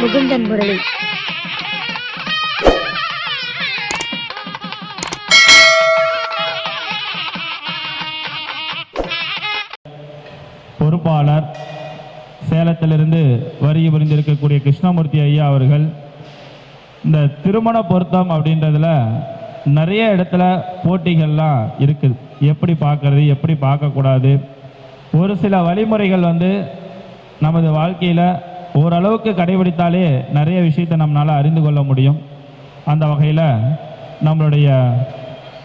முகுந்தன் முரளி. பொறுப்பாளர் சேலத்திலிருந்து வருகை புரிந்திருக்கக்கூடிய கிருஷ்ணமூர்த்தி ஐயா அவர்கள் இந்த திருமண பொருத்தம் அப்படின்றதுல நிறைய இடத்துல போட்டிகள்லாம் இருக்குது. எப்படி பார்க்கறது எப்படி பார்க்கக்கூடாது? ஒரு சில வழிமுறைகள் வந்து நமது வாழ்க்கையில் ஓரளவுக்கு கடைபிடித்தாலே நிறைய விஷயத்தை நம்மளால் அறிந்து கொள்ள முடியும். அந்த வகையில் நம்மளுடைய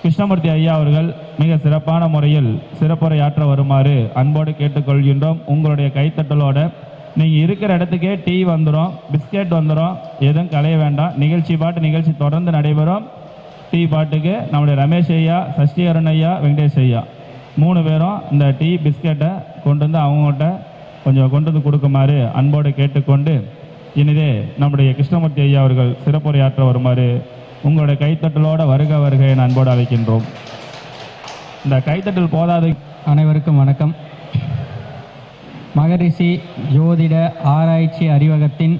கிருஷ்ணமூர்த்தி ஐயா அவர்கள் மிக சிறப்பான முறையில் சிறப்புரையாற்ற வருமாறு அன்போடு கேட்டுக்கொள்கின்றோம். உங்களுடைய கைத்தட்டலோட நீங்கள் இருக்கிற இடத்துக்கே டீ வந்துடும் பிஸ்கெட் வந்துடும் எதுவும் கலைய வேண்டாம். நிகழ்ச்சி பாட்டு நிகழ்ச்சி தொடர்ந்து நடைபெறும். டீ பாட்டுக்கு நம்முடைய ரமேஷ் ஐயா சஷ்டி அருண் ஐயா வெங்கடேஷ் ஐயா. மூணு பேரும் இந்த டீ பிஸ்கெட்டை கொண்டு வந்து அவங்ககிட்ட கொஞ்சம் கொண்டு வந்து கொடுக்குமாறு அன்போடு கேட்டுக்கொண்டு இனிதே நம்முடைய கிருஷ்ணமூர்த்தி ஐயா அவர்கள் சிறப்புரையாற்ற வருமாறு உங்களுடைய கைத்தட்டலோட வருக வருக என அன்போடு அழைக்கின்றோம். இந்த கைத்தட்டல் போதாது. அனைவருக்கும் வணக்கம். மகரிஷி ஜோதிட ஆராய்ச்சி அறிவகத்தின்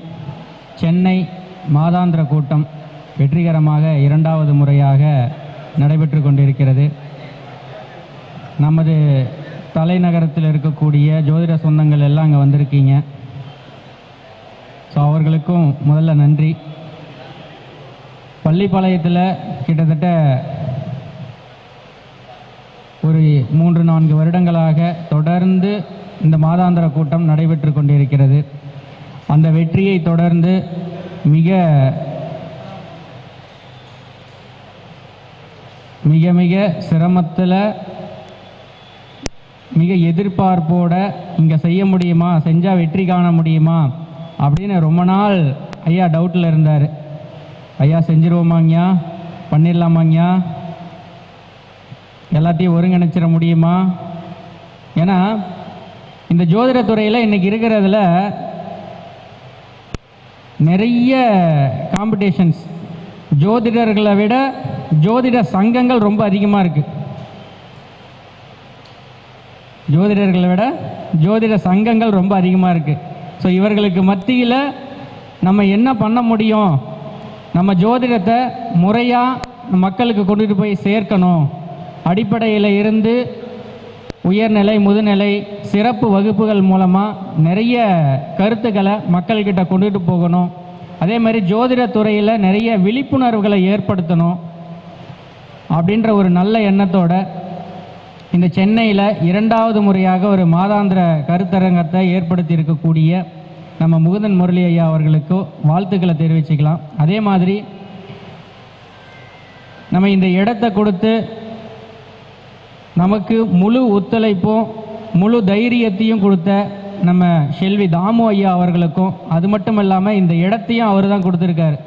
சென்னை மாதாந்திர கூட்டம் வெற்றிகரமாக இரண்டாவது முறையாக நடைபெற்று கொண்டிருக்கிறது. நமது தலைநகரத்தில் இருக்கக்கூடிய ஜோதிட சொந்தங்கள் எல்லாம் அங்கே வந்திருக்கீங்க. ஸோ அவர்களுக்கும் முதல்ல நன்றி. பள்ளிப்பாளையத்தில் கிட்டத்தட்ட ஒரு மூன்று நான்கு வருடங்களாக தொடர்ந்து இந்த மாதாந்திர கூட்டம் நடைபெற்று கொண்டிருக்கிறது. அந்த வெற்றியை தொடர்ந்து மிக மிக மிக சிரமத்தில் மிக எதிர்பார்ப்போட இங்கே செய்ய முடியுமா? செஞ்சால் வெற்றி காண முடியுமா? அப்படின்னு ரொம்ப நாள் ஐயா டவுட்டில் இருந்தார். ஐயா செஞ்சிருவோமாங்கய்யா பண்ணிடலாமாங்கய்யா எல்லாத்தையும் ஒருங்கிணைச்சிட முடியுமா? ஏன்னா இந்த ஜோதிட துறையில் இருக்கிறதுல நிறைய காம்படிஷன்ஸ் ஜோதிடர்களை விட ஜோதிட சங்கங்கள் ரொம்ப அதிகமாக இருக்குது ஜோதிடர்களை விட ஜோதிட சங்கங்கள் ரொம்ப அதிகமாக இருக்குது ஸோ இவர்களுக்கு மத்தியில் நம்ம என்ன பண்ண முடியும்? நம்ம ஜோதிடத்தை முறையாக மக்களுக்கு கொண்டுட்டு போய் சேர்க்கணும். அடிப்படையில் இருந்து உயர்நிலை முதுநிலை சிறப்பு வகுப்புகள் மூலமாக நிறைய கருத்துக்களை மக்கள்கிட்ட கொண்டுட்டு போகணும். அதே மாதிரி ஜோதிட துறையில் நிறைய விழிப்புணர்வுகளை ஏற்படுத்தணும். அப்படின்ற ஒரு நல்ல எண்ணத்தோட இந்த சென்னையில் இரண்டாவது முறையாக ஒரு மாதாந்திர கருத்தரங்கத்தை ஏற்படுத்தி இருக்கக்கூடிய நம்ம முகுந்தன் முரளி ஐயா அவர்களுக்கு வாழ்த்துக்களை தெரிவிச்சுக்கலாம். அதே மாதிரி நம்ம இந்த இடத்தை கொடுத்து நமக்கு முழு ஒத்துழைப்பும் முழு தைரியத்தையும் கொடுத்த நம்ம செல்வி தாமு ஐயா அவர்களுக்கும் அது மட்டும் இல்லாமல் இந்த இடத்தையும் அவர் தான் கொடுத்துருக்காரு.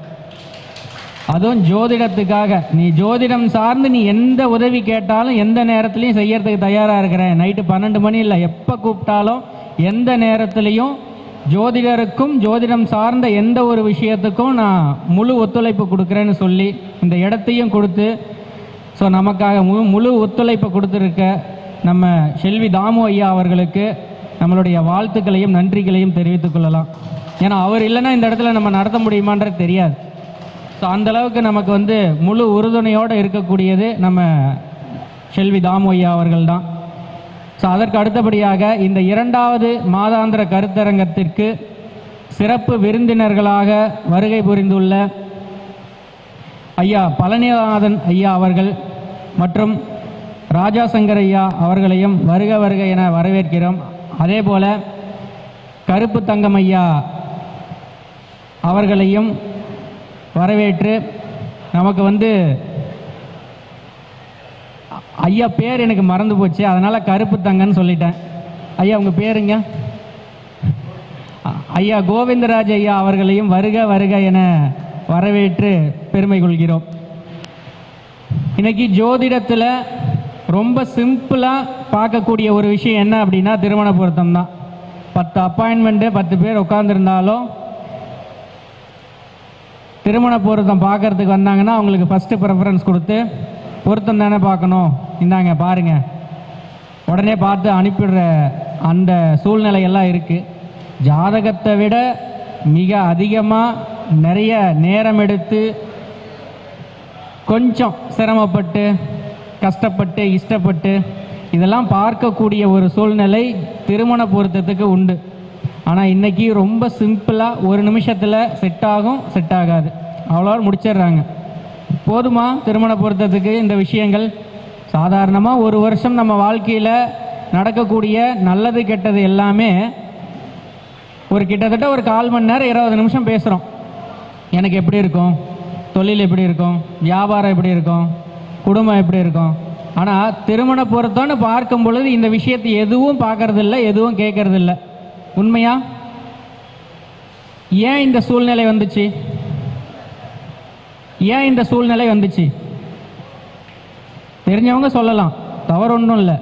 அதுவும் ஜோதிடத்துக்காக. நீ ஜோதிடம் சார்ந்து நீ எந்த உதவி கேட்டாலும் எந்த நேரத்துலையும் செய்யறதுக்கு தயாராக இருக்கிறேன். நைட்டு பன்னெண்டு மணி இல்லை எப்போ கூப்பிட்டாலும் எந்த நேரத்துலையும் ஜோதிடருக்கும் ஜோதிடம் சார்ந்த எந்த ஒரு விஷயத்துக்கும் நான் முழு ஒத்துழைப்பு கொடுக்குறேன்னு சொல்லி இந்த இடத்தையும் கொடுத்து ஸோ நமக்காக மு முழு ஒத்துழைப்பை கொடுத்துருக்க நம்ம செல்வி தாமு ஐயா அவர்களுக்கு நம்மளுடைய வாழ்த்துக்களையும் நன்றிகளையும் தெரிவித்துக் கொள்ளலாம். ஏன்னா அவர் இல்லைன்னா இந்த இடத்துல நம்ம நடத்த முடியுமான்றது தெரியாது. ஸோ அந்தளவுக்கு நமக்கு வந்து முழு உறுதுணையோடு இருக்கக்கூடியது நம்ம செல்வி தாமு ஐயா அவர்கள் தான் ஸோ அதற்கு அடுத்தபடியாக இந்த இரண்டாவது மாதாந்திர கருத்தரங்கத்திற்கு சிறப்பு விருந்தினர்களாக வருகை புரிந்துள்ள ஐயா பழனிநாதன் ஐயா அவர்கள் மற்றும் ராஜாசங்கர் ஐயா அவர்களையும் வருக வருக என வரவேற்கிறோம். அதே போல கருப்பு தங்கம் ஐயா அவர்களையும் வரவேற்று நமக்கு வந்து ஐயா பேர் எனக்கு மறந்து போச்சு. அதனால் கருப்பு தங்கன்னு சொல்லிட்டேன். ஐயா உங்கள் பேருங்க? ஐயா கோவிந்தராஜ் ஐயா அவர்களையும் வருக வருக என வரவேற்று பெருமை கொள்கிறோம். இன்னைக்கு ஜோதிடத்தில் ரொம்ப சிம்பிளாக பார்க்கக்கூடிய ஒரு விஷயம் என்ன அப்படின்னா திருமண பொருத்தம் தான் பத்து அப்பாயின்மெண்ட்டு பத்து பேர் உட்காந்துருந்தாலும் திருமண பொருத்தம் பார்க்கறதுக்கு வந்தாங்கன்னா அவங்களுக்கு ஃபஸ்ட்டு ப்ரிஃபரன்ஸ் கொடுத்து பொருத்தம் தானே பார்க்கணும். இந்தாங்க பாருங்க. உடனே பார்த்து அனுப்பிடுற அந்த சூழ்நிலையெல்லாம் இருக்குது ஜாதகத்தை விட மிக அதிகமாக நிறைய நேரம் எடுத்து கொஞ்சம் சிரமப்பட்டு கஷ்டப்பட்டு இஷ்டப்பட்டு இதெல்லாம் பார்க்கக்கூடிய ஒரு சூழ்நிலை திருமண பொருத்தத்துக்கு உண்டு. ஆனால் இன்றைக்கி ரொம்ப சிம்பிளாக ஒரு நிமிஷத்தில் செட் ஆகும் செட் ஆகாது. அவ்வளோ முடிச்சிடுறாங்க. போதுமா திருமண பொருத்தத்துக்கு இந்த விஷயங்கள்? சாதாரணமாக ஒரு வருஷம் நம்ம வாழ்க்கையில் நடக்கக்கூடிய நல்லது கெட்டது எல்லாமே ஒரு கிட்டத்தட்ட ஒரு கால் மணி நேரம் இருபது நிமிஷம் பேசுகிறோம் எனக்கு எப்படி இருக்கும்? தொழில் எப்படி இருக்கும்? வியாபாரம் எப்படி இருக்கும்? குடும்பம் எப்படி இருக்கும்? ஆனால் திருமண பொருத்தம்னு பார்க்கும் பொழுது இந்த விஷயத்தை எதுவும் பார்க்கறதில்ல எதுவும் கேட்கறதில்ல. உண்மையா? ஏன் இந்த சூழ்நிலை வந்துச்சு? ஏன் இந்த சூழ்நிலை வந்துச்சு? தெரிஞ்சவங்க சொல்லலாம். தவறு ஒன்றும் இல்லை.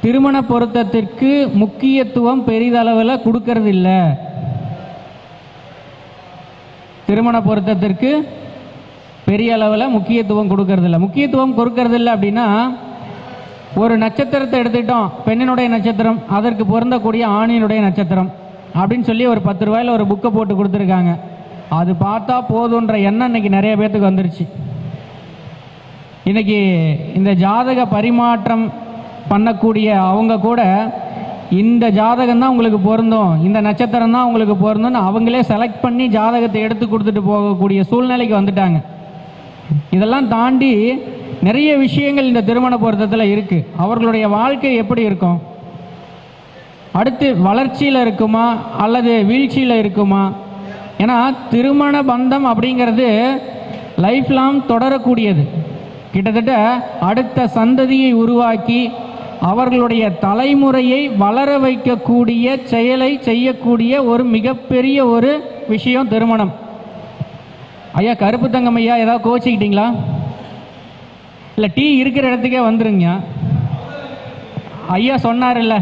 திருமண பொருத்தத்திற்கு முக்கியத்துவம் பெரிதளவில் கொடுக்கறது இல்லை. திருமண பொருத்தத்திற்கு பெரிய அளவில் முக்கியத்துவம் கொடுக்கறதில்ல முக்கியத்துவம் கொடுக்கறதில்ல அப்படின்னா ஒரு நட்சத்திரத்தை எடுத்துக்கிட்டோம் பெண்ணினுடைய நட்சத்திரம் அதற்கு பொருந்தக்கூடிய ஆணினுடைய நட்சத்திரம் அப்படின்னு சொல்லி ஒரு பத்து ரூபாயில் ஒரு புக்கை போட்டு கொடுத்துருக்காங்க. அது பார்த்தா போதுன்ற எண்ணம் இன்னைக்கு நிறைய பேர்த்துக்கு வந்துருச்சு. இன்னைக்கு இந்த ஜாதக பரிமாற்றம் பண்ணக்கூடிய அவங்க கூட இந்த ஜாதகம் தான் உங்களுக்கு பொருந்தும் இந்த நட்சத்திரம் தான் உங்களுக்கு பொருந்தும்னு அவங்களே செலக்ட் பண்ணி ஜாதகத்தை எடுத்து கொடுத்துட்டு போகக்கூடிய சூழ்நிலைக்கு வந்துட்டாங்க. இதெல்லாம் தாண்டி நிறைய விஷயங்கள் இந்த திருமண பொருத்தத்தில் இருக்குது அவர்களுடைய வாழ்க்கை எப்படி இருக்கும்? அடுத்து வளர்ச்சியில் இருக்குமா? அல்லது வீழ்ச்சியில் இருக்குமா? ஏன்னா திருமண பந்தம் அப்படிங்கிறது லைஃப் லாங் தொடரக்கூடியது. கிட்டத்தட்ட அடுத்த சந்ததியை உருவாக்கி அவர்களுடைய தலைமுறையை வளர வைக்கக்கூடிய செயலை செய்யக்கூடிய ஒரு மிகப்பெரிய ஒரு விஷயம் திருமணம். ஐயா கருப்பு தங்கம் ஐயா ஏதாவது கோச்சிக்கிட்டீங்களா? இல்லை டீ இருக்கிற இடத்துக்கே வந்துருங்க. ஐயா சொன்னார்ல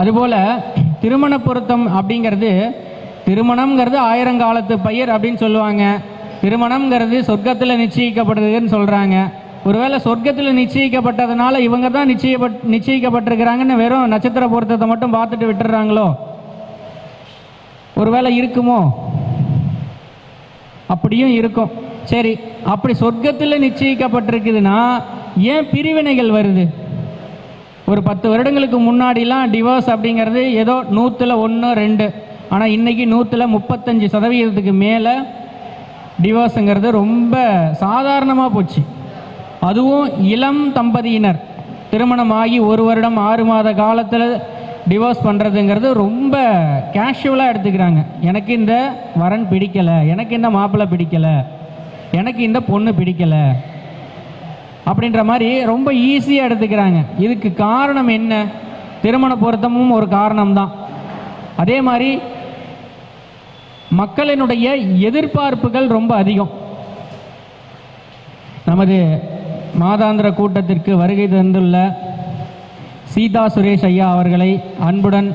அதுபோல் திருமண பொருத்தம் அப்படிங்கிறது திருமணம்ங்கிறது ஆயிரங்காலத்து பயிர் அப்படின்னு சொல்லுவாங்க. திருமணம்ங்கிறது சொர்க்கத்தில் நிச்சயிக்கப்படுதுன்னு சொல்கிறாங்க ஒருவேளை சொர்க்கத்தில் நிச்சயிக்கப்பட்டதுனால இவங்க தான் நிச்சயப்பட் நிச்சயிக்கப்பட்டிருக்கிறாங்கன்னு வெறும் நட்சத்திர பொருத்தத்தை மட்டும் பார்த்துட்டு விட்டுறாங்களோ? ஒருவேளை இருக்குமோ? அப்படியும் இருக்கும். சரி அப்படி சொர்க்கத்தில் நிச்சயிக்கப்பட்டிருக்குதுன்னா ஏன் பிரிவினைகள் வருது? ஒரு பத்து வருடங்களுக்கு முன்னாடிலாம் டிவோர்ஸ் அப்படிங்கிறது ஏதோ நூற்றில் ஒன்று ரெண்டு. ஆனால் இன்றைக்கி நூற்றில் முப்பத்தஞ்சு சதவீதத்துக்கு மேலே டிவோர்ஸுங்கிறது ரொம்ப சாதாரணமாக போச்சு. அதுவும் இளம் தம்பதியினர். திருமணமாகி ஒரு வருடம் ஆறு மாத காலத்தில் டிவோர்ஸ் பண்ணுறதுங்கிறது ரொம்ப கேஷுவலாக எடுத்துக்கிறாங்க. எனக்கு இந்த வரன் பிடிக்கலை எனக்கு இந்த மாப்பிள்ளை பிடிக்கலை எனக்கு இந்த பொண்ணு பிடிக்கலை அப்படின்ற மாதிரி ரொம்ப ஈஸியாக எடுத்துக்கிறாங்க. இதுக்கு காரணம் என்ன? திருமண பொருத்தமும் ஒரு காரணம்தான். அதே மாதிரி மக்களினுடைய எதிர்பார்ப்புகள் ரொம்ப அதிகம். நமது மாதாந்திர கூட்டத்திற்கு வருகை தந்துள்ள சீதா சுரேஷ் ஐயா அவர்களை அன்புடன்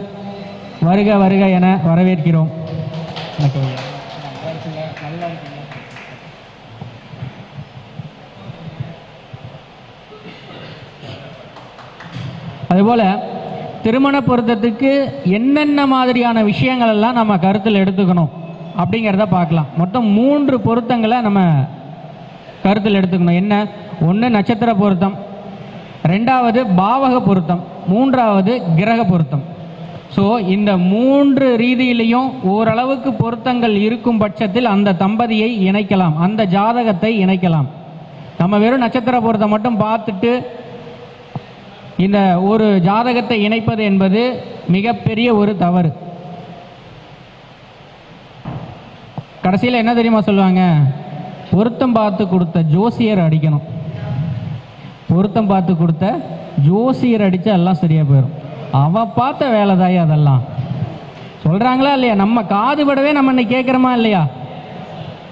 வருக வருக என வரவேற்கிறோம். அதுபோல் திருமண பொருத்தத்துக்கு என்னென்ன மாதிரியான விஷயங்கள் எல்லாம் நம்ம கருத்தில் எடுத்துக்கணும் அப்படிங்கிறத பார்க்கலாம். மொத்தம் மூன்று பொருத்தங்களை நம்ம கருத்தில் எடுத்துக்கணும். என்ன? ஒன்று நட்சத்திர பொருத்தம் ரெண்டாவது பாவக பொருத்தம் மூன்றாவது கிரக பொருத்தம். ஸோ இந்த மூன்று ரீதியிலையும் ஓரளவுக்கு பொருத்தங்கள் இருக்கும் பட்சத்தில் அந்த தம்பதியை இணைக்கலாம் அந்த ஜாதகத்தை இணைக்கலாம். நம்ம வெறும் நட்சத்திர பொருத்தம் மட்டும் பார்த்துட்டு இந்த ஒரு ஜாதகத்தை இணைப்பது என்பது மிகப்பெரிய ஒரு தவறு. கடைசியில் என்ன தெரியுமா சொல்லுவாங்க? பொருத்தம் பார்த்து கொடுத்த ஜோசியர் அடிக்கணும். பொருத்தம் பார்த்து கொடுத்த ஜோசியர் அடித்தா எல்லாம் சரியாக போயிடும் அவன் பார்த்த வேலை தாயே அதெல்லாம். சொல்கிறாங்களா இல்லையா? நம்ம காது விடவே நம்ம இன்னைக்கு கேட்குறோமா இல்லையா?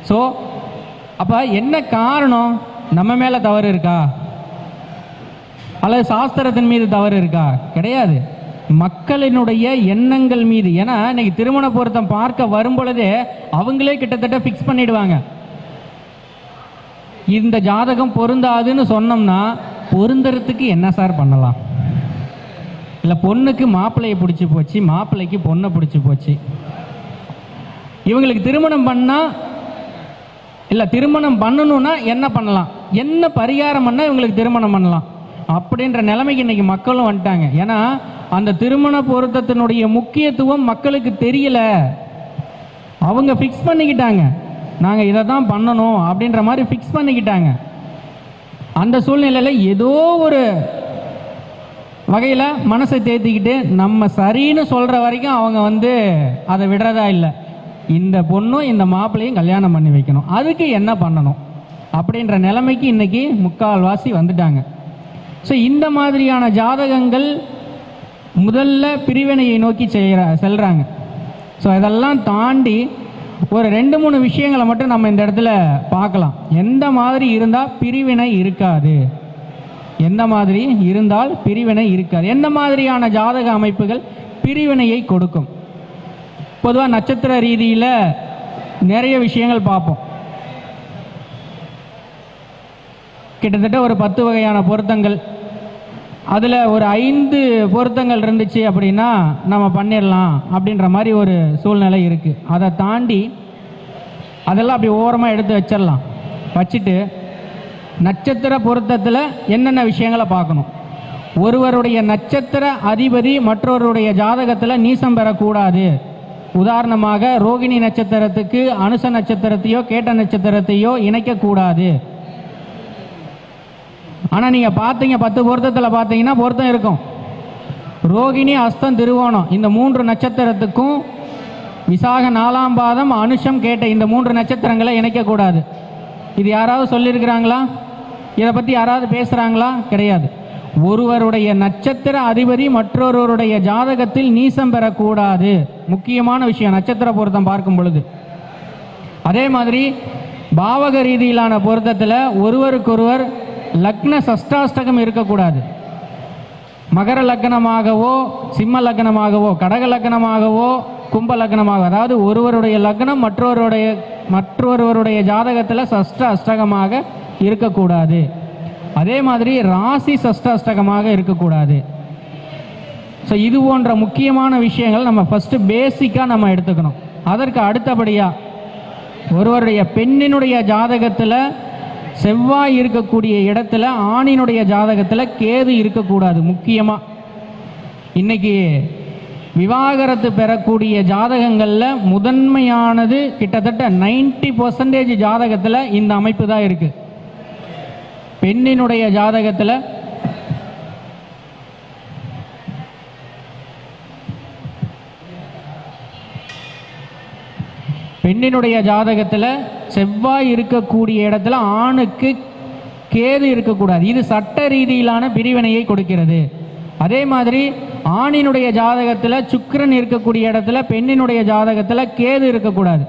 ஸோ அப்போ என்ன காரணம்? நம்ம மேலே தவறு இருக்கா? அல்லது சாஸ்திரத்தின் மீது தவறு இருக்கா? கிடையாது. மக்களினுடைய எண்ணங்கள் மீது. ஏன்னா இன்னைக்கு திருமண பொருத்தம் பார்க்க வரும் பொழுதே அவங்களே கிட்டத்தட்ட ஃபிக்ஸ் பண்ணிடுவாங்க. இந்த ஜாதகம் பொருந்தாதுன்னு சொன்னோம்னா பொருந்துறதுக்கு என்ன சார் பண்ணலாம்? இல்லை பொண்ணுக்கு மாப்பிள்ளையை பிடிச்சி போச்சு மாப்பிள்ளைக்கு பொண்ணை பிடிச்சி போச்சு. இவங்களுக்கு திருமணம் பண்ணால் இல்லை திருமணம் பண்ணணும்னா என்ன பண்ணலாம்? என்ன பரிகாரம் பண்ணால் இவங்களுக்கு திருமணம் பண்ணலாம்? அப்படின்ற நிலைமைக்கு இன்னைக்கு மக்களும் வந்துட்டாங்க. ஏன்னா அந்த திருமண பொருத்தத்தினுடைய முக்கியத்துவம் மக்களுக்கு தெரியல. அவங்க ஃபிக்ஸ் பண்ணிக்கிட்டாங்க. நாங்கள் இதை தான் பண்ணணும் அப்படின்ற மாதிரி ஃபிக்ஸ் பண்ணிக்கிட்டாங்க. அந்த சூழ்நிலையில் ஏதோ ஒரு வகையில் மனசை தேத்திக்கிட்டு நம்ம சரின்னு சொல்கிற வரைக்கும் அவங்க வந்து அதை விடுறதா இல்லை. இந்த பொண்ணும் இந்த மாப்பிள்ளையும் கல்யாணம் பண்ணி வைக்கணும். அதுக்கு என்ன பண்ணணும்? அப்படின்ற நிலைமைக்கு இன்றைக்கி முக்கால்வாசி வந்துட்டாங்க. ஸோ இந்த மாதிரியான ஜாதகங்கள் முதல்ல பிரிவினையை நோக்கி செய்கிற செல்கிறாங்க ஸோ இதெல்லாம் தாண்டி ஒரு ரெண்டு மூணு விஷயங்களை மட்டும் நம்ம இந்த இடத்துல பார்க்கலாம். எந்த மாதிரி இருந்தால் பிரிவினை இருக்காது. எந்த மாதிரி இருந்தால் பிரிவினை இருக்காது. எந்த மாதிரியான ஜாதக அமைப்புகள் பிரிவினையை கொடுக்கும். பொதுவாக நட்சத்திர ரீதியில் நிறைய விஷயங்கள் பார்ப்போம். கிட்டத்தட்ட ஒரு பத்து வகையான பொருத்தங்கள். அதில் ஒரு ஐந்து பொருத்தங்கள் இருந்துச்சு அப்படின்னா நம்ம பண்ணிடலாம் அப்படின்ற மாதிரி ஒரு சூழ்நிலை இருக்குது அதை தாண்டி அதெல்லாம் அப்படி ஓரமாக எடுத்து வச்சிடலாம் வச்சுட்டு நட்சத்திர பொருத்தத்தில் என்னென்ன விஷயங்களை பார்க்கணும்? ஒருவருடைய நட்சத்திர அதிபதி மற்றொருடைய ஜாதகத்தில் நீசம் பெறக்கூடாது. உதாரணமாக ரோகிணி நட்சத்திரத்துக்கு அனுச நட்சத்திரத்தையோ கேட்ட நட்சத்திரத்தையோ இணைக்கக்கூடாது. ஆனால் நீங்கள் பார்த்தீங்க பத்து பொருத்தத்தில் பார்த்தீங்கன்னா பொருத்தம் இருக்கும். ரோகிணி அஸ்தம் திருவோணம். இந்த மூன்று நட்சத்திரத்துக்கும் விசாக நாலாம் பாதம் அனுஷம் கேட்ட இந்த மூன்று நட்சத்திரங்களை இணைக்கக்கூடாது. இது யாராவது சொல்லியிருக்கிறாங்களா? இதை பற்றி யாராவது பேசுகிறாங்களா கிடையாது. ஒருவருடைய நட்சத்திர அதிபதி மற்றொருவருடைய ஜாதகத்தில் நீசம் பெறக்கூடாது. முக்கியமான விஷயம் நட்சத்திர பொருத்தம் பார்க்கும் பொழுது. அதே மாதிரி பாவக ரீதியிலான பொருத்தத்தில் ஒருவருக்கொருவர் லக்ன சஷ்டாஷ்டகம் இருக்கக்கூடாது. மகர லக்னமாகவோ சிம்ம லக்னமாகவோ கடக லக்னமாகவோ கும்ப லக்னமாக அதாவது ஒருவருடைய லக்னம் மற்றொருடைய மற்றொருவருடைய ஜாதகத்தில் சஷ்ட அஷ்டகமாக இருக்கக்கூடாது. அதே மாதிரி ராசி சஷ்ட அஷ்டகமாக இருக்கக்கூடாது. ஸோ இது போன்ற முக்கியமான விஷயங்கள் நம்ம ஃபஸ்ட்டு பேசிக்காக நம்ம எடுத்துக்கணும். அதற்கு அடுத்தபடியாக ஒருவருடைய பெண்ணினுடைய ஜாதகத்தில் செவ்வாய் இருக்கக்கூடிய இடத்துல ஆணினுடைய ஜாதகத்தில் கேது இருக்கக்கூடாது முக்கியமாக இன்னைக்கு விவாகரத்து பெறக்கூடிய ஜாதகங்களில் முதன்மையானது கிட்டத்தட்ட 90% பர்சன்டேஜ் ஜாதகத்தில் இந்த அமைப்பு தான் இருக்குது பெண்ணினுடைய ஜாதகத்தில் பெண்ணினுடைய ஜாதகத்தில் செவ்வாய் இருக்கக்கூடிய இடத்துல ஆணுக்கு கேது இருக்கக்கூடாது. இது சட்ட ரீதியிலான பிரிவினையை கொடுக்கிறது. அதே மாதிரி ஆணினுடைய ஜாதகத்தில் சுக்கரன் இருக்கக்கூடிய இடத்துல பெண்ணினுடைய ஜாதகத்தில் கேது இருக்கக்கூடாது.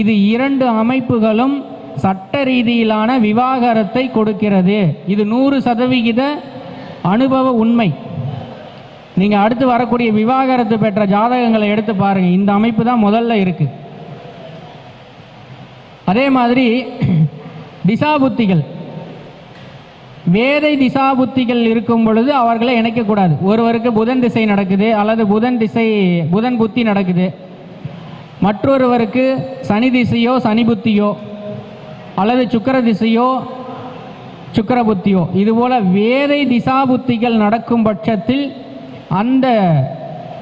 இது இரண்டு அமைப்புகளும் சட்ட ரீதியிலான விவாகரத்தை கொடுக்கிறது. இது நூறு சதவிகித அனுபவ உண்மை. நீங்கள் அடுத்து வரக்கூடிய விவாகரத்து பெற்ற ஜாதகங்களை எடுத்து பாருங்கள் இந்த அமைப்பு தான் முதல்ல இருக்குது அதே மாதிரி திசாபுத்திகள் வேதை திசாபுத்திகள் இருக்கும் பொழுது அவர்களை இணைக்கக்கூடாது ஒருவருக்கு புதன் திசை நடக்குது அல்லது புதன் திசை புதன் புத்தி நடக்குது. மற்றொருவருக்கு சனி திசையோ சனி புத்தியோ அல்லது சுக்கர திசையோ சுக்கர புத்தியோ. இதுபோல் வேதை திசாபுத்திகள் நடக்கும் பட்சத்தில் அந்த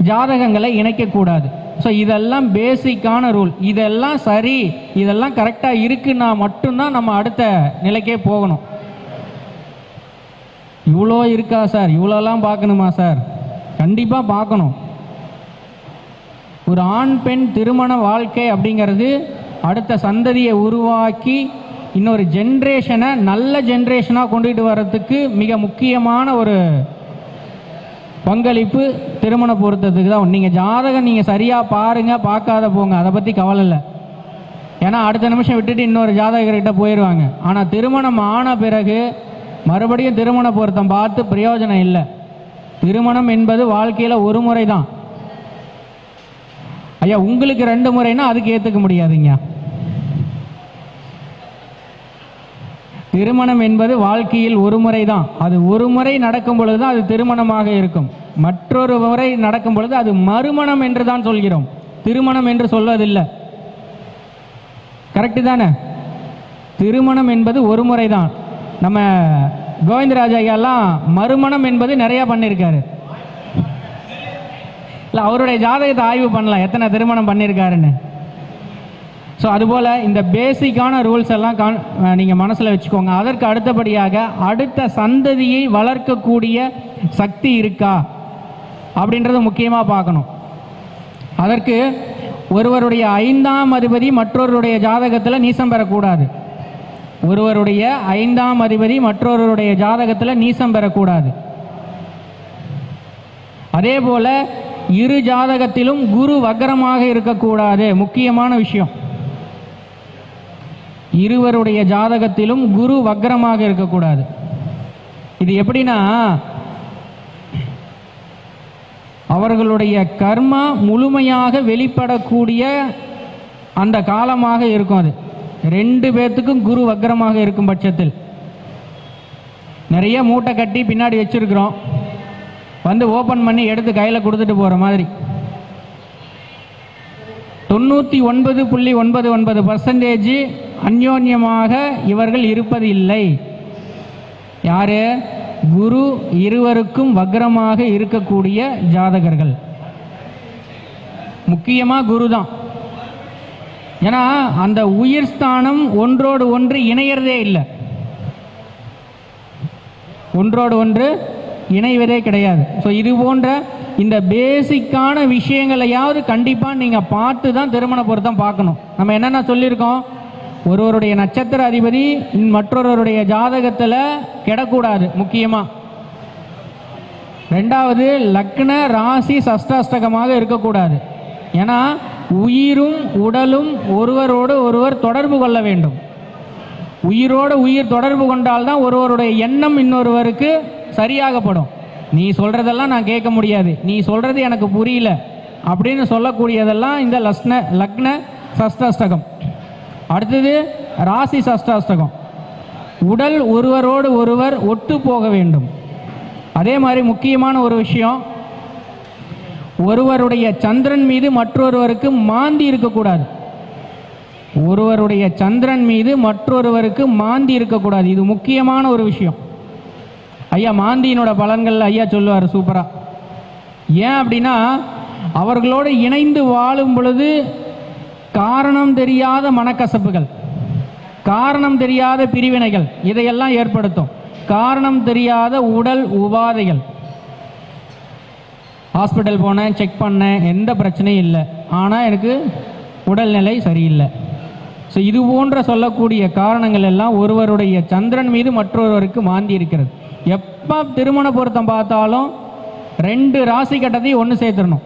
ஜாதகங்களை இணைக்கக்கூடாது ஸோ இதெல்லாம் பேசிக்கான ரூல் இதெல்லாம் சரி. இதெல்லாம் கரெக்டாக இருக்குன்னா மட்டும்தான் நம்ம அடுத்த நிலைக்கே போகணும். இவ்வளோ இருக்கா சார் இவ்வளோலாம் பார்க்கணுமா சார் கண்டிப்பாக பார்க்கணும். ஒரு ஆண் பெண் திருமண வாழ்க்கை அப்படிங்கிறது அடுத்த சந்ததியை உருவாக்கி இன்னொரு ஜென்ரேஷனை நல்ல ஜென்ரேஷனாக கொண்டுகிட்டு வர்றதுக்கு மிக முக்கியமான ஒரு பங்களிப்பு திருமண பொருத்தத்துக்கு தான். நீங்கள் ஜாதகம் நீங்கள் சரியாக பாருங்கள் பார்க்காத போங்க. அதை பற்றி கவலை இல்லை. ஏன்னா அடுத்த நிமிஷம் விட்டுட்டு இன்னொரு ஜாதகர்கிட்ட போயிடுவாங்க ஆனால் திருமணம் ஆன பிறகு மறுபடியும் திருமண பொருத்தம் பார்த்து பிரயோஜனம் இல்லை. திருமணம் என்பது வாழ்க்கையில் ஒரு முறை தான். ஐயா உங்களுக்கு ரெண்டு முறைன்னா அதுக்கு ஏற்றுக்க முடியாதுங்க திருமணம் என்பது வாழ்க்கையில் ஒரு முறை தான் அது ஒரு முறை நடக்கும் பொழுது தான் அது திருமணமாக இருக்கும். மற்றொரு முறை நடக்கும் பொழுது அது மறுமணம் என்று தான் சொல்கிறோம். திருமணம் என்று சொல்வதில்லை. கரெக்டு தானே? திருமணம் என்பது ஒரு முறை தான் நம்ம கோவிந்தராஜ் ஐயாலாம் மறுமணம் என்பது நிறையா பண்ணியிருக்காரு இல்லை அவருடைய ஜாதகத்தை ஆய்வு பண்ணலாம். எத்தனை திருமணம் பண்ணியிருக்காருன்னு ஸோ அதுபோல் இந்த பேசிக்கான ரூல்ஸ் எல்லாம் கான் நீங்கள் மனசில் வச்சுக்கோங்க. அதற்கு அடுத்தபடியாக அடுத்த சந்ததியை வளர்க்கக்கூடிய சக்தி இருக்கா? அப்படின்றத முக்கியமாக பார்க்கணும். அதற்கு ஒருவருடைய ஐந்தாம் அதிபதி மற்றொருடைய ஜாதகத்தில் நீசம் பெறக்கூடாது. ஒருவருடைய ஐந்தாம் அதிபதி மற்றொருடைய ஜாதகத்தில் நீசம் பெறக்கூடாது. அதே போல் இரு ஜாதகத்திலும் குரு வக்கரமாக இருக்கக்கூடாது. முக்கியமான விஷயம். இருவருடைய ஜாதகத்திலும் குரு வக்கரமாக இருக்கக்கூடாது. இது எப்படின்னா அவர்களுடைய கர்மா முழுமையாக வெளிப்படக்கூடிய அந்த காலமாக இருக்கும் அது. ரெண்டு பேர்த்துக்கும் குரு வக்ரமாக இருக்கும் பட்சத்தில். நிறைய மூட்டை கட்டி பின்னாடி வச்சுருக்குறோம். வந்து ஓப்பன் பண்ணி எடுத்து கையில் கொடுத்துட்டு போகிற மாதிரி. தொண்ணூற்றி ஒன்பது புள்ளி ஒன்பது ஒன்பது பர்சன்டேஜ் அந்யோன்யமாக இவர்கள் இருப்பது இல்லை யாரு? குரு இருவருக்கும் வக்ரமாக இருக்கக்கூடிய ஜாதகர்கள். முக்கியமாக குரு தான். ஏன்னா அந்த உயிர் ஸ்தானம் ஒன்றோடு ஒன்று இணையறதே இல்லை. ஒன்றோடு ஒன்று இணைவதே கிடையாது. ஸோ இது போன்ற இந்த பேசிக்கான விஷயங்களையாவது கண்டிப்பாக நீங்கள் பார்த்து தான் திருமண பொருத்தம் பார்க்கணும். நம்ம என்னென்ன சொல்லியிருக்கோம்? ஒருவருடைய நட்சத்திர அதிபதி மற்றொருவருடைய ஜாதகத்தில் கெடக்கூடாது முக்கியமாக ரெண்டாவது லக்ன ராசி சஷ்டாஷ்டகமாக இருக்கக்கூடாது. ஏன்னா உயிரும் உடலும் ஒருவரோடு ஒருவர் தொடர்பு கொள்ள வேண்டும். உயிரோடு உயிர் தொடர்பு கொண்டால்தான் ஒருவருடைய எண்ணம் இன்னொருவருக்கு சரியாகப்படும். நீ சொல்கிறதெல்லாம் நான் கேட்க முடியாது. நீ சொல்கிறது எனக்கு புரியல. அப்படின்னு சொல்லக்கூடியதெல்லாம் இந்த லக்ன லக்ன சஷ்டாஷ்டகம். அடுத்தது ராசி சஷ்டாஷ்டகம். உடல் ஒருவரோடு ஒருவர் ஒட்டு போக வேண்டும். அதே மாதிரி முக்கியமான ஒரு விஷயம் ஒருவருடைய சந்திரன் மீது மற்றொருவருக்கு மாந்தி இருக்கக்கூடாது. ஒருவருடைய சந்திரன் மீது மற்றொருவருக்கு மாந்தி இருக்கக்கூடாது. இது முக்கியமான ஒரு விஷயம். ஐயா மாந்தியினோட பலன்கள் ஐயா சொல்லுவார் சூப்பராக ஏன் அப்படின்னா அவர்களோடு இணைந்து வாழும் பொழுது காரணம் தெரியாத மனக்கசப்புகள். காரணம் தெரியாத பிரிவினைகள். இதையெல்லாம் ஏற்படுத்தும். காரணம் தெரியாத உடல் உபாதைகள். ஹாஸ்பிட்டல் போனேன் செக் பண்ணேன் எந்த பிரச்சனையும் இல்லை. ஆனால் எனக்கு உடல்நிலை சரியில்லை. ஸோ இது போன்ற சொல்லக்கூடிய காரணங்கள் எல்லாம் ஒருவருடைய சந்திரன் மீது மற்றொருவருக்கு மாந்தி இருக்கிறது. எப்போ திருமண பொருத்தம் பார்த்தாலும் ரெண்டு ராசி கட்டத்தையும் ஒன்று சேர்த்துடணும்.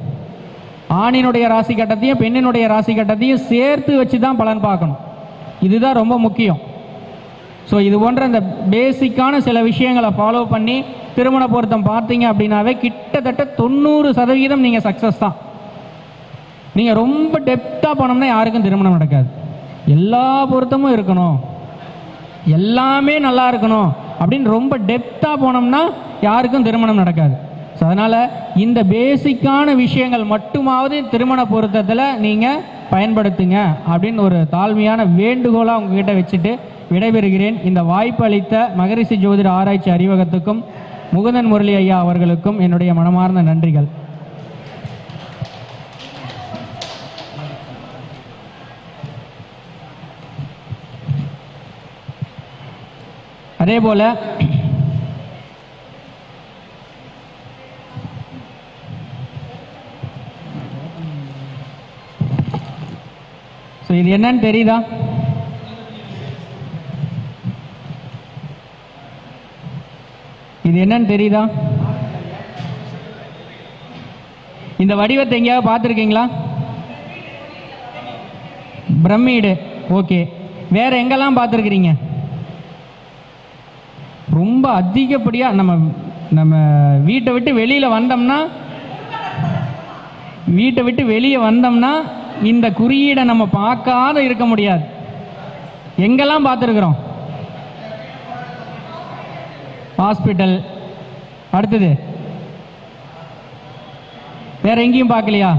ஆணினுடைய ராசி கட்டத்தையும் பெண்ணினுடைய ராசி கட்டத்தையும் சேர்த்து வச்சு தான் பலன் பார்க்கணும். இதுதான் ரொம்ப முக்கியம். ஸோ இது போன்ற இந்த பேசிக்கான சில விஷயங்களை ஃபாலோ பண்ணி திருமண பொருத்தம் பார்த்தீங்க அப்படின்னாவே கிட்டத்தட்ட தொண்ணூறு சதவீதம் நீங்கள் சக்ஸஸ் தான். நீங்கள் ரொம்ப டெப்த்தாக போனோம்னா யாருக்கும் திருமணம் நடக்காது. எல்லா பொருத்தமும் இருக்கணும். எல்லாமே நல்லா இருக்கணும் அப்படின்னு ரொம்ப டெப்த்தாக போனோம்னா யாருக்கும் திருமணம் நடக்காது. ஸோ அதனால் இந்த பேசிக்கான விஷயங்கள் மட்டுமாவது திருமண பொருத்தத்தில் நீங்கள் பயன்படுத்துங்க அப்படின்னு ஒரு தாழ்மையான வேண்டுகோளாக உங்ககிட்ட வச்சுட்டு விடைபெறுகிறேன். இந்த வாய்ப்பு அளித்த மகரிஷி ஜோதிட ஆராய்ச்சி அறிவகத்துக்கும் முகுந்தன் முரளி ஐயா அவர்களுக்கும் என்னுடைய மனமார்ந்த நன்றிகள். அதே போல் ஸோ இது என்னன்னு தெரியுதா? இது என்னன்னு தெரியுதா? இந்த வடிவத்தை எங்கேயாவது பார்த்துருக்கீங்களா? Pyramid okay. வேற எங்கெல்லாம் பார்த்துருக்குறீங்க? ரொம்ப அதிகப்படியாக நம்ம நம்ம வீட்டை விட்டு வெளியில் வந்தோம்னா வீட்டை விட்டு வெளியே வந்தோம்னா இந்த குறியீடை நம்ம பார்க்காத இருக்க முடியாது. எங்கெல்லாம் பார்த்துருக்குறோம்? ஹாஸ்பிட்டல் அடுத்தது. வேற எங்கேயும் பார்க்கலையா?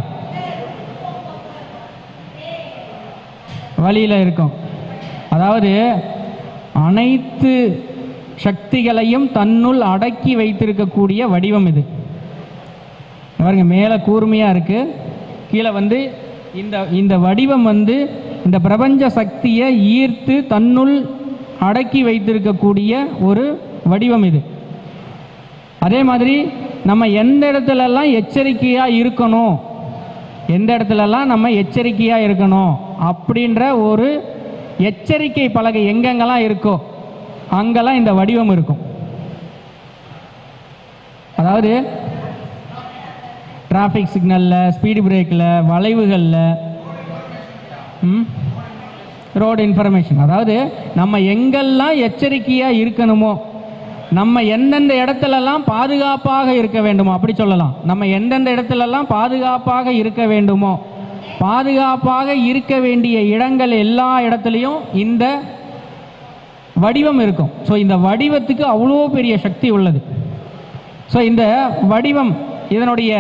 வழியில் இருக்கும். அதாவது அனைத்து சக்திகளையும் தன்னுள் அடக்கி வைத்திருக்கக்கூடிய வடிவம் இது. பாருங்க மேலே கூர்மையாக இருக்கு. கீழே வந்து இந்த இந்த வடிவம் வந்து இந்த பிரபஞ்ச சக்தியை ஈர்த்து தன்னுள் அடக்கி வைத்திருக்கக்கூடிய ஒரு வடிவம் இது. அதே மாதிரி நம்ம எந்த இடத்துலலாம் எச்சரிக்கையாக இருக்கணும் எந்த இடத்துலலாம் நம்ம எச்சரிக்கையாக இருக்கணும் அப்படின்ற ஒரு எச்சரிக்கை பலகை எங்கெங்கெல்லாம் இருக்கோ அங்கெல்லாம் இந்த வடிவம் இருக்கும். அதாவது டிராஃபிக் சிக்னலில் ஸ்பீடு பிரேக்கில் வளைவுகளில் ரோடு இன்ஃபர்மேஷன் அதாவது நம்ம எங்கெல்லாம் எச்சரிக்கையாக இருக்கணுமோ நம்ம எந்தெந்த இடத்துலலாம் பாதுகாப்பாக இருக்க வேண்டுமோ அப்படி சொல்லலாம். நம்ம எந்தெந்த இடத்துலலாம் பாதுகாப்பாக இருக்க வேண்டுமோ பாதுகாப்பாக இருக்க வேண்டிய இடங்கள் எல்லா இடத்துலையும் இந்த வடிவம் இருக்கும். ஸோ இந்த வடிவத்துக்கு அவ்வளோ பெரிய சக்தி உள்ளது. ஸோ இந்த வடிவம் இதனுடைய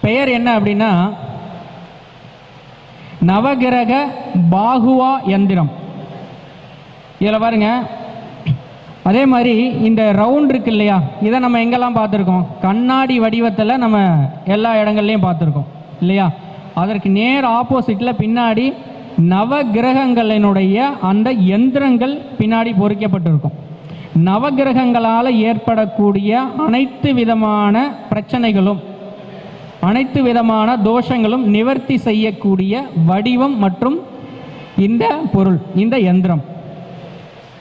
பெயர் என்ன அப்படின்னா நவகிரக பாகுவா எந்திரம். இதில் பாருங்க. அதே மாதிரி இந்த ரவுண்ட் இருக்கு இல்லையா? இதை நம்ம எங்கெல்லாம் பார்த்துருக்கோம்? கண்ணாடி வடிவத்தில் நம்ம எல்லா இடங்கள்லையும் பார்த்துருக்கோம். இல்லையா? அதற்கு நேர் ஆப்போசிட்டில் பின்னாடி நவகிரகங்களினுடைய அந்த எந்திரங்கள் பின்னாடி பொறிக்கப்பட்டிருக்கும். நவகிரகங்களால் ஏற்படக்கூடிய அனைத்து விதமான பிரச்சனைகளும் அனைத்து விதமான தோஷங்களும் நிவர்த்தி செய்யக்கூடிய வடிவம் மற்றும் இந்த பொருள் இந்த யந்திரம்.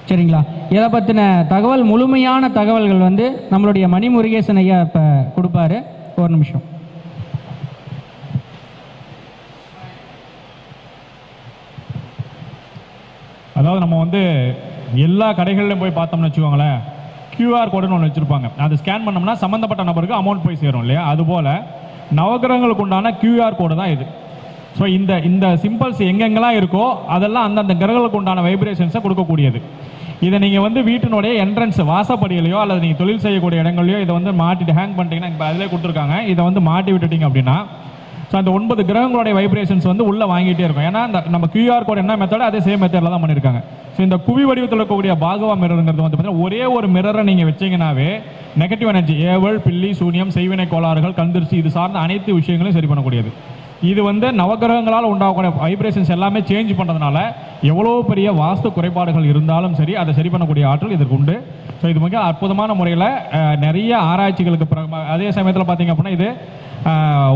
சரிங்களா? இதை பற்றின தகவல் முழுமையான தகவல்கள் வந்து நம்மளுடைய மணிமுருகேசன் ஐயா இப்போ கொடுப்பாரு. ஒரு நிமிஷம். அதாவது நம்ம வந்து எல்லா கடைகளிலும் போய் பார்த்தோம்னு வச்சுக்கோங்களேன் கியூஆர் கோடுன்னு ஒன்று வச்சுருப்பாங்க. அது ஸ்கேன் பண்ணோம்னா சம்மந்தப்பட்ட நபருக்கு அமௌண்ட் போய் சேரும் இல்லையா? அதுபோல் நவகிரகங்களுக்கு உண்டான கியூஆர் கோடு தான் இது. ஸோ இந்த இந்த சிம்பிள்ஸ் எங்கெங்கெல்லாம் இருக்கோ அதெல்லாம் அந்தந்த கிரகங்களுக்கு உண்டான வைப்ரேஷன்ஸை கொடுக்கக்கூடியது. இதை நீங்கள் வந்து வீட்டினுடைய என்ட்ரன்ஸ் வாசப்படியிலையோ அல்லது நீங்கள் தொழில் செய்யக்கூடிய இடங்களையோ இதை வந்து மாட்டிட்டு ஹேங் பண்ணிட்டீங்கன்னா இப்போ அதிலே கொடுத்துருக்காங்க. இதை வந்து மாட்டி விட்டுட்டீங்க அப்படின்னா ஸோ அந்த ஒன்பது கிரகங்களுடைய வைப்ரேஷன்ஸ் வந்து உள்ளே வாங்கிட்டே இருக்கும். ஏன்னா இந்த நம்ம கியூஆர் கோட் என்ன மெத்தடோ அதே சேம் மெத்தடில் தான் பண்ணியிருக்காங்க ஸோ இந்த குவி வடிவத்தில் இருக்கக்கூடிய பாகவா மிரருங்கிறது வந்து பார்த்தீங்கன்னா ஒரே ஒரு மிரரை நீங்கள் வச்சிங்கனாவே நெகட்டிவ் எனர்ஜி ஏவல் பில்லி சூனியம் செய்வினை கோளாறுகள் கந்திருச்சி இது சார்ந்த அனைத்து விஷயங்களையும் சரி பண்ணக்கூடியது. இது வந்து நவகிரகங்களால் உண்டாகக்கூடிய வைப்ரேஷன்ஸ் எல்லாமே சேஞ்ச் பண்ணுறதுனால எவ்வளோ பெரிய வாஸ்து குறைபாடுகள் இருந்தாலும் சரி அதை சரி பண்ணக்கூடிய ஆற்றல் இதற்கு உண்டு. ஸோ இது மிக அற்புதமான முறையில் நிறைய ஆராய்ச்சிகளுக்கு அதே சமயத்தில் பார்த்தீங்க அப்படின்னா இது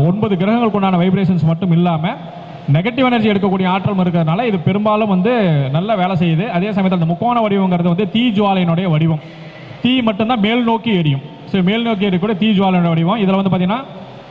ஒன்பது கிரகங்களுக்கு உண்டான வைப்ரேஷன்ஸ் மட்டும் இல்லாமல் நெகட்டிவ் எனர்ஜி எடுக்கக்கூடிய ஆற்றல் இருக்கிறதுனால இது பெரும்பாலும் வந்து நல்ல வேலை செய்யுது. அதே சமயத்தில் அந்த முக்கோண வடிவங்கிறது வந்து தீ ஜுவாலையினுடைய வடிவம். தீ மட்டும்தான் மேல் நோக்கி எரியும். ஸோ மேல் நோக்கி எரியக்கூடிய தீ ஜுவாலையினுடைய வடிவம். இதில் வந்து பார்த்தீங்கன்னா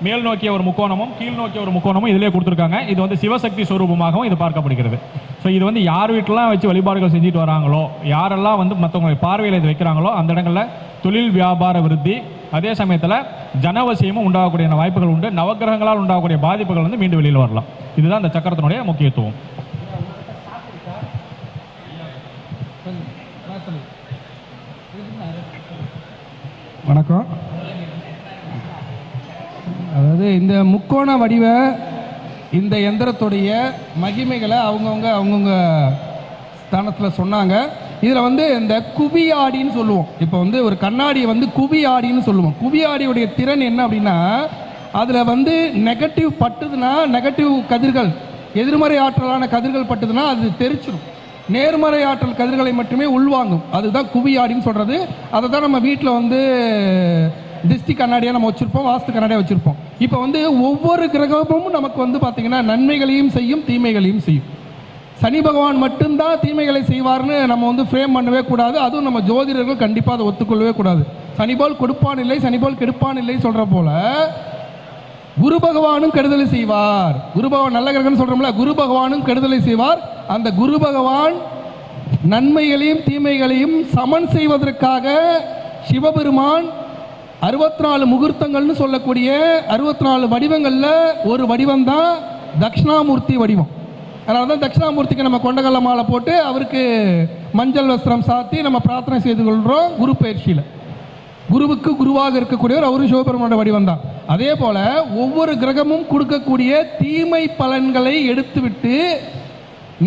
மேல் நோக்கிய ஒரு முக்கோணமும் கீழ் நோக்கிய ஒரு முக்கோணமும் இதிலே கொடுத்துருக்காங்க. இது வந்து சிவசக்தி ஸ்வரூபமாகவும் இது பார்க்கப்படுகிறது. ஸோ இது வந்து யார் வீட்டிலாம் வச்சு வழிபாடுகள் செஞ்சுட்டு வராங்களோ யாரெல்லாம் வந்து மற்றவங்களுடைய பார்வையில் இது வைக்கிறாங்களோ அந்த இடங்களில் தொழில் வியாபார விருத்தி அதே சமயத்தில் ஜனவசியமும் உண்டாகக்கூடிய வாய்ப்புகள் உண்டு. நவக்கிரகங்களால் உண்டாகக்கூடிய பாதிப்புகள் வந்து மீண்டும் வெளியில் வரலாம். இதுதான் இந்த சக்கரத்தினுடைய முக்கியத்துவம். வணக்கம். அதாவது இந்த முக்கோண வடிவ இந்த எந்திரத்துடைய மகிமைகளை அவங்கவுங்க அவங்கவுங்க ஸ்தானத்தில் சொன்னாங்க. இதில் வந்து இந்த குவி ஆடின்னு சொல்லுவோம். இப்போ வந்து ஒரு கண்ணாடியை வந்து குவி ஆடின்னு சொல்லுவோம். குவி ஆடியுடைய திறன் என்ன அப்படின்னா அதில் வந்து நெகட்டிவ் பட்டுதுன்னா நெகட்டிவ் கதிர்கள் எதிர்மறை ஆற்றலான கதிர்கள் பட்டுதுன்னா அது தெரிச்சிடும் நேர்மறை ஆற்றல் கதிர்களை மட்டுமே உள்வாங்கும். அதுதான் குவி ஆடின்னு சொல்கிறது அதை தான் நம்ம வீட்டில் வந்து திஷ்டி கண்ணாடியாக நம்ம வச்சுருப்போம் வாஸ்து கண்ணாடியாக வச்சுருப்போம். இப்போ வந்து ஒவ்வொரு கிரகமும் நமக்கு வந்து பார்த்திங்கன்னா நன்மைகளையும் செய்யும் தீமைகளையும் செய்யும். சனி பகவான் மட்டும்தான் தீமைகளை செய்வார்னு நம்ம வந்து ஃப்ரேம் பண்ணவே கூடாது. அதுவும் நம்ம ஜோதிடர்கள் கண்டிப்பாக அதை ஒத்துக்கொள்ளவே கூடாது. சனி போல் கொடுப்பான் இல்லை சனி போல் கெடுப்பான் இல்லை சொல்கிற போல குரு பகவானும் கெடுதலை செய்வார். குரு பகவான் நல்ல கிரகம்னு சொல்கிறோம்ல குரு பகவானும் கெடுதலை செய்வார். அந்த குரு பகவான் நன்மைகளையும் தீமைகளையும் சமன் செய்வதற்காக சிவபெருமான் அறுபத்தி நாலு முகூர்த்தங்கள்னு சொல்லக்கூடிய அறுபத்தி நாலு வடிவங்களில் ஒரு வடிவம் தான் தட்சிணாமூர்த்தி வடிவம். அதனால தான் தட்சிணாமூர்த்திக்கு நம்ம கொண்டகல்ல மாலை போட்டு அவருக்கு மஞ்சள் வஸ்திரம் சாத்தி நம்ம பிரார்த்தனை செய்து கொள்கிறோம் குரு பயிற்சியில். குருவுக்கு குருவாக இருக்கக்கூடியவர் அவரும் சிவபெருமானோட வடிவம் தான். அதே போல் ஒவ்வொரு கிரகமும் கொடுக்கக்கூடிய தீமை பலன்களை எடுத்துவிட்டு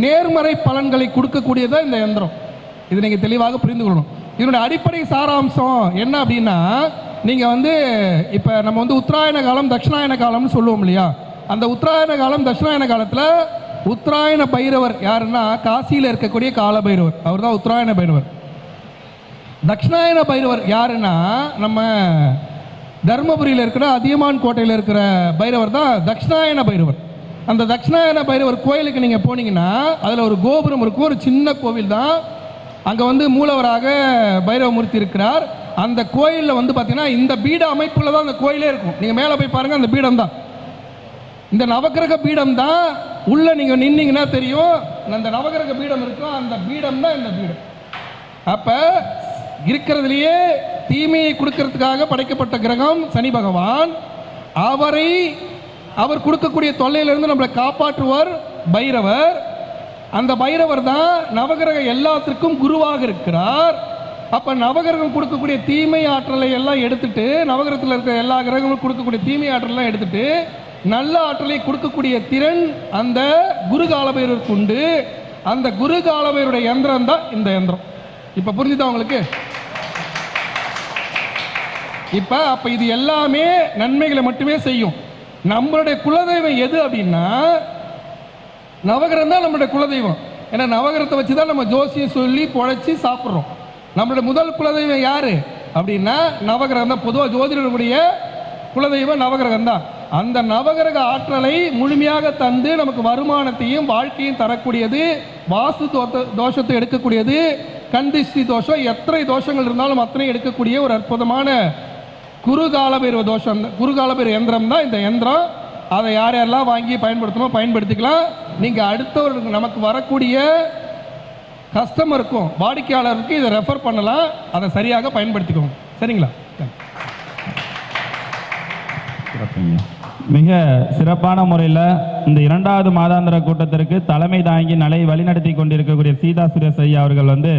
நேர்மறை பலன்களை கொடுக்கக்கூடியதான் இந்த யந்திரம். இது நீங்கள் தெளிவாக புரிந்து கொள்ளணும். இதனுடைய அடிப்படை சாராம்சம் என்ன அப்படின்னா நீங்கள் வந்து இப்போ நம்ம வந்து உத்தராயண காலம் தட்சிணாயன காலம்னு சொல்லுவோம் இல்லையா? அந்த உத்தராயண காலம் தட்சிணாயன காலத்தில் உத்தராயண பைரவர் யாருன்னா காசியில் இருக்கக்கூடிய கால பைரவர் அவர் தான் உத்தராயண பைரவர். தட்சிணாயன பைரவர் யாருன்னா நம்ம தர்மபுரியில் இருக்கிற அதியமான் கோட்டையில் இருக்கிற பைரவர் தான் தட்சிணாயன பைரவர். அந்த தட்சிணாயன பைரவர் கோயிலுக்கு நீங்கள் போனீங்கன்னா அதில் ஒரு கோபுரம் இருக்கும் ஒரு சின்ன கோவில் தான். அங்கே வந்து மூலவராக பைரவமூர்த்தி இருக்கிறார். அந்த கோயிலில் வந்து பார்த்தீங்கன்னா இந்த பீட அமைப்பில் தான் அந்த கோயிலே இருக்கும். நீங்கள் மேலே போய் பாருங்கள் அந்த பீடம் தான். இந்த நவக்கிரக பீடம் தான் உள்ள நீங்க நின்னீங்கன்னா தெரியும். அந்த நவக்கிரக பீடம் இருக்கும் அந்த பீடம் தான் இந்த பீடம். அப்ப இருக்கிறதுலையே தீமையை கொடுக்கறதுக்காக படைக்கப்பட்ட கிரகம் சனி பகவான். அவரை அவர் கொடுக்கக்கூடிய தொல்லையிலிருந்து நம்மளை காப்பாற்றுவார் பைரவர். அந்த பைரவர் தான் நவகிரக எல்லாத்திற்கும் குருவாக இருக்கிறார். அப்ப நவகிரகம் கொடுக்கக்கூடிய தீமை ஆற்றலை எல்லாம் எடுத்துட்டு நவகிரகத்தில் இருக்கிற எல்லா கிரகங்களும் கொடுக்கக்கூடிய தீமை ஆற்றலாம் எடுத்துட்டு நல்ல ஆற்றலை கொடுக்கக்கூடிய திறன் அந்த குரு காலபைரருக்கு உண்டு. அந்த குரு காலபைரருடைய யந்திரம் தான் இந்த யந்திரம். இப்போ புரிஞ்சுதா உங்களுக்கு? இப்போ அப்போ இது எல்லாமே நன்மைகளை மட்டுமே செய்யும். நம்மளுடைய குலதெய்வம் எது அப்படின்னா நவகிரம் தான் நம்மளுடைய குலதெய்வம். ஏன்னா நவகிரத்தை வச்சு தான் நம்ம ஜோசியை சொல்லி பொழைச்சி சாப்பிட்றோம். நம்மளுடைய முதல் குலதெய்வம் யார்? அப்படின்னா நவகிரகம் தான். பொதுவாக ஜோதிடர்களுடைய குலதெய்வம் நவகிரகம் தான். அந்த நவகிரக ஆற்றலை முழுமையாக தந்து நமக்கு வருமானத்தையும் வாழ்க்கையும் தரக்கூடியது வாசு தோத்த தோஷத்தை எடுக்கக்கூடியது கந்திஷ்டி தோஷம் எத்தனை தோஷங்கள் இருந்தாலும் அத்தனை எடுக்கக்கூடிய ஒரு அற்புதமான குறுகாலபைரவ தோஷம் குறுகாலபைரவ எந்திரம் தான் இந்த எந்திரம். அதை யார் யாரெல்லாம் வாங்கி பயன்படுத்தணுமோ பயன்படுத்திக்கலாம். நீங்கள் அடுத்தவர்களுக்கு நமக்கு வரக்கூடிய கஸ்டமருக்கும் வாடிக்கையாளருக்கும் இதை ரெஃபர் பண்ணலாம். அதை சரியாக பயன்படுத்திக்கோங்க. சரிங்களா? சிறப்புங்க. மிக சிறப்பான முறையில் இந்த இரண்டாவது மாதாந்திர கூட்டத்திற்கு தலைமை தாங்கி நலை வழிநடத்தி கொண்டிருக்கக்கூடிய சீதா சுரேஷ் ஐயா அவர்கள் வந்து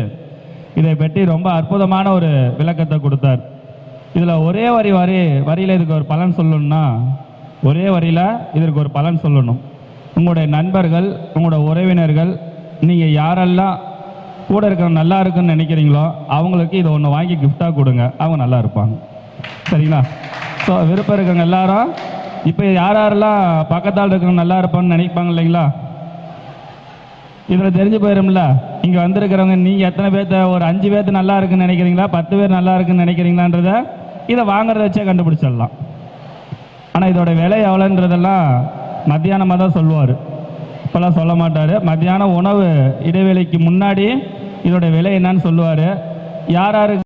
இதை பற்றி ரொம்ப அற்புதமான ஒரு விளக்கத்தை கொடுத்தார். இதில் ஒரே வரி வரி வரியில் இதுக்கு ஒரு பலன் சொல்லணும்னா ஒரே வரியில் இதற்கு ஒரு பலன் சொல்லணும். உங்களுடைய நண்பர்கள் உங்களோட உறவினர்கள் நீங்கள் யாரெல்லாம் கூட இருக்கிற நல்லா இருக்குன்னு நினைக்கிறீங்களோ அவங்களுக்கு இதை ஒன்று வாங்கி கிஃப்டாக கொடுங்க. அவங்க நல்லா இருப்பாங்க. சரிங்களா? ஸோ விருப்பம் இருக்கவங்க எல்லாரும் இப்போ யார் யாரெல்லாம் பக்கத்தால் இருக்கிறவங்க நல்லா இருப்பான்னு நினைப்பாங்க இல்லைங்களா? இதில் தெரிஞ்சு போயிரும்ல. இங்கே வந்திருக்கிறவங்க நீங்கள் எத்தனை பேர்த்த ஒரு அஞ்சு பேர்த்து நல்லா இருக்குன்னு நினைக்கிறீங்களா? பத்து பேர் நல்லா இருக்குன்னு நினைக்கிறீங்களான்றத இதை வாங்குறத வச்சே கண்டுபிடிச்சிடலாம். ஆனால் இதோட விலை எவ்வளோன்றதெல்லாம் மத்தியானமாக தான் சொல்லுவார். இப்போல்லாம் சொல்ல மாட்டார். மத்தியானம் உணவு இடைவேளைக்கு முன்னாடி இதோட விலை என்னன்னு சொல்லுவார். யார் யாருக்கு